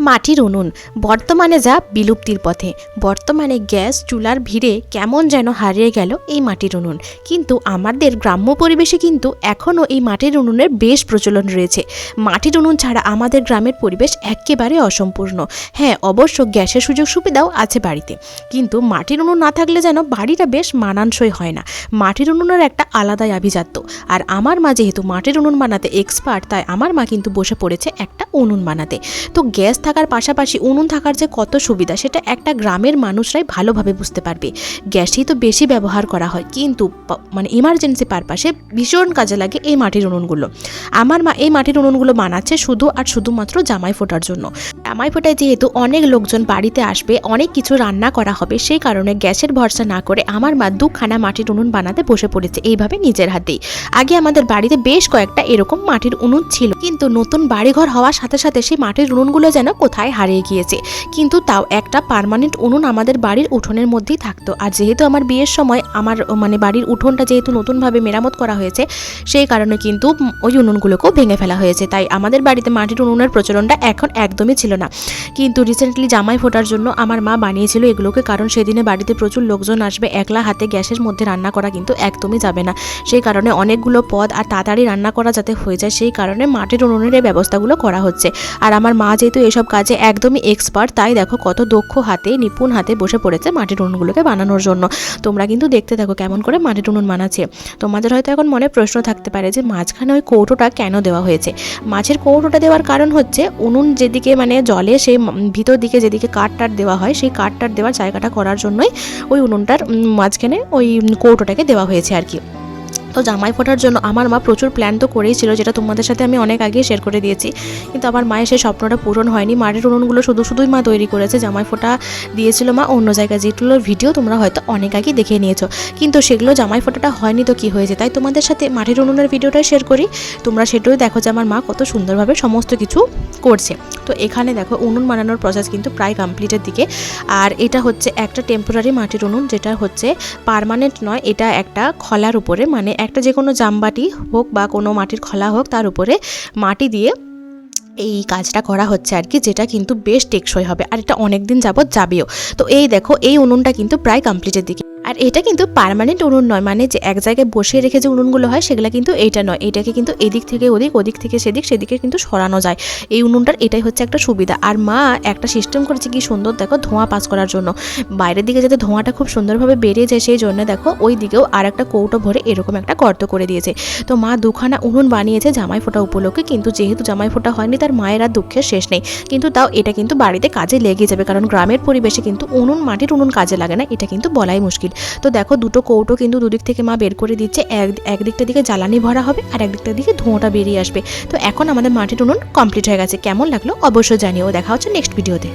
মাটির উনুন। বর্তমানে যা বিলুপ্তির পথে। বর্তমানে গ্যাস চুলার ভিড়ে কেমন যেন হারিয়ে গেল এই মাটির উনুন। কিন্তু আমাদের গ্রাম্য পরিবেশে কিন্তু এখনও এই মাটির উনুনের বেশ প্রচলন রয়েছে। মাটির উনুন ছাড়া আমাদের গ্রামের পরিবেশ একেবারে অসম্পূর্ণ। হ্যাঁ অবশ্য গ্যাসের সুযোগ সুবিধাও আছে বাড়িতে। কিন্তু মাটির উনুন না থাকলে যেন বাড়িটা বেশ মানানসই হয় না। মাটির উনুনের একটা আলাদাই আভিজাত্য। আর আমার মা যেহেতু মাটির উনুন বানাতে এক্সপার্ট তাই আমার মা কিন্তু বসে পড়েছে একটা উনুন বানাতে। তো গ্যাস থাকার পাশাপাশি উনুন থাকার যে কত সুবিধা, সেটা একটা গ্রামের মানুষরাই ভালোভাবে বুঝতে পারবে। গ্যাসই তো বেশি ব্যবহার করা হয়, কিন্তু মানে ইমার্জেন্সি পারপাসে ভীষণ কাজে লাগে এই মাটির উনুনগুলো। আমার মা এই মাটির উনুনগুলো বানাচ্ছে শুধু আর শুধুমাত্র জামাই ফোটার জন্য। জামাই ফোটায় যেহেতু অনেক লোকজন বাড়িতে আসবে, অনেক কিছু রান্না করা হবে, সেই কারণে গ্যাসের ভরসা না করে আমার মা দুখানা মাটির উনুন বানাতে বসে পড়েছে, এইভাবে নিজের হাতেই। আগে আমাদের বাড়িতে বেশ কয়েকটা এরকম মাটির উনুন ছিল, কিন্তু নতুন বাড়িঘর হওয়ার সাথে সাথে সেই মাটির উনুনগুলো যেন কোথায় হারিয়ে গিয়েছে। কিন্তু তাও একটা পার্মানেন্ট উনুন আমাদের বাড়ির উঠোনের মধ্যেই থাকতো। আর যেহেতু আমার বিয়ের সময় আমার মানে বাড়ির উঠোনটা যেহেতু নতুনভাবে মেরামত করা হয়েছে, সেই কারণে কিন্তু ওই উনুনগুলোকেও ভেঙে ফেলা হয়েছে। তাই আমাদের বাড়িতে মাটির উনুনের প্রচলনটা এখন একদমই ছিল না। কিন্তু রিসেন্টলি জামাই ফোটার জন্য আমার মা বানিয়েছিল এগুলোকে, কারণ সেদিনে বাড়িতে প্রচুর লোকজন আসবে, একলা হাতে গ্যাসের মধ্যে রান্না করা কিন্তু একদমই যাবে না। সেই কারণে অনেকগুলো পদ আর তাড়াতাড়ি রান্না করা যাতে হয়ে যায়, সেই কারণে মাটির উনুনের এই ব্যবস্থাগুলো করা হচ্ছে। আর আমার মা যেহেতু এসব কাজে একদমই এক্সপার্ট তাই দেখো কত দক্ষ হাতে, নিপুণ হাতে বসে পড়েছে মাটির উনুনগুলোকে বানানোর জন্য। তোমরা কিন্তু দেখতে থাকো কেমন করে মাটির উনুন বানাচ্ছে। তোমাদের হয়তো এখন মনে প্রশ্ন থাকতে পারে যে মাঝখানে ওই কৌটোটা কেন দেওয়া হয়েছে? মাছের কৌটোটা দেওয়ার কারণ হচ্ছে উনুন যেদিকে মানে জলে সেই ভিতর দিকে যেদিকে কাঠ টাট দেওয়া হয়, সেই কাঠ টাট দেওয়ার জায়গাটা করার জন্যই ওই উনুনটার মাঝখানে ওই কৌটোটাকে দেওয়া হয়েছে আর কি। তো জামাই ফোটার জন্য আমার মা প্রচুর প্ল্যান তো করেই ছিল যেটা তোমাদের সাথে আমি অনেক আগেই শেয়ার করে দিয়েছি। কিন্তু আমার মায়ের সেই স্বপ্নটা পূরণ হয়নি। মাটির উনুনগুলো শুধু শুধুই মা তৈরি করেছে। জামাই ফোটা দিয়েছিল মা অন্য জায়গায়। যেগুলোর ভিডিও তোমরা হয়তো অনেক আগেই দেখে নিয়েছো। কিন্তু সেগুলো জামাই ফোটাটা হয়নি তো কি হয়েছে? তাই তোমাদের সাথে মাটির উনুনের ভিডিওটাই শেয়ার করি। তোমরা সেটাও দেখো যে আমার মা কত সুন্দরভাবে সমস্ত কিছু করছে। তো এখানে দেখো, উনুন বানানোর প্রসেস কিন্তু প্রায় কমপ্লিটের দিকে। আর এটা হচ্ছে একটা টেম্পোরারি মাটির উনুন, যেটা হচ্ছে পার্মানেন্ট নয়, এটা একটা খলার উপরে মানে একটা যে কোনো জামবাটি হোক বা কোনো মাটির খলা হোক, তার উপরে মাটি দিয়ে এই কাজটা করা হচ্ছে আর কি, যেটা কিন্তু বেশ টেকসই হবে। আর এটা অনেক দিন যাবৎ যাবেও। তো এই দেখো, এই উনুনটা কিন্তু প্রায় কমপ্লিটের দিকে। আর এটা কিন্তু পার্মানেন্ট উনুন নয় মানে যে এক জায়গায় বসিয়ে রেখে যে উনুনগুলো হয়, সেগুলো কিন্তু এইটা নয়। এটাকে কিন্তু এদিক থেকে ওদিক ওদিক থেকে সেদিক, সেদিকে কিন্তু সরানো যায়। এই উনুনটার এটাই হচ্ছে একটা সুবিধা। আর মা, একটা সিস্টেম করেছে কি সুন্দর, দেখো, ধোঁয়া পাস করার জন্য। বাইরের দিকে যাতে ধোঁয়াটা খুব সুন্দরভাবে বেরিয়ে যায়, সেই জন্য দেখো, ওই দিকেও আর একটা কৌটো ভরে এরকম একটা গর্ত করে দিয়েছে। তো মা দুখানা উনুন বানিয়েছে জামাই ফোটা উপলক্ষে, কিন্তু যেহেতু জামাই ফোটা হয়নি, তার মায়ের আর দুঃখের শেষ নেই। কিন্তু তাও এটা কিন্তু বাড়িতে কাজে লেগে যাবে, কারণ গ্রামের পরিবেশে কিন্তু উনুন, মাটির উনুন কাজে লাগে না, এটা কিন্তু বলাই মুশকিল। তো দেখো দুটো কৌটো কিন্তু দুদিক থেকে মা বের করে দিচ্ছে। এক একদিকটা দিকে জ্বালানি ভরা হবে আর একদিকটা দিকে ধোঁয়াটা বেরিয়ে আসবে। তো এখন আমাদের মাটির উনুন কমপ্লিট হয়ে গেছে। কেমন লাগল অবশ্যই জানিও। দেখা হচ্ছে নেক্সট ভিডিওতে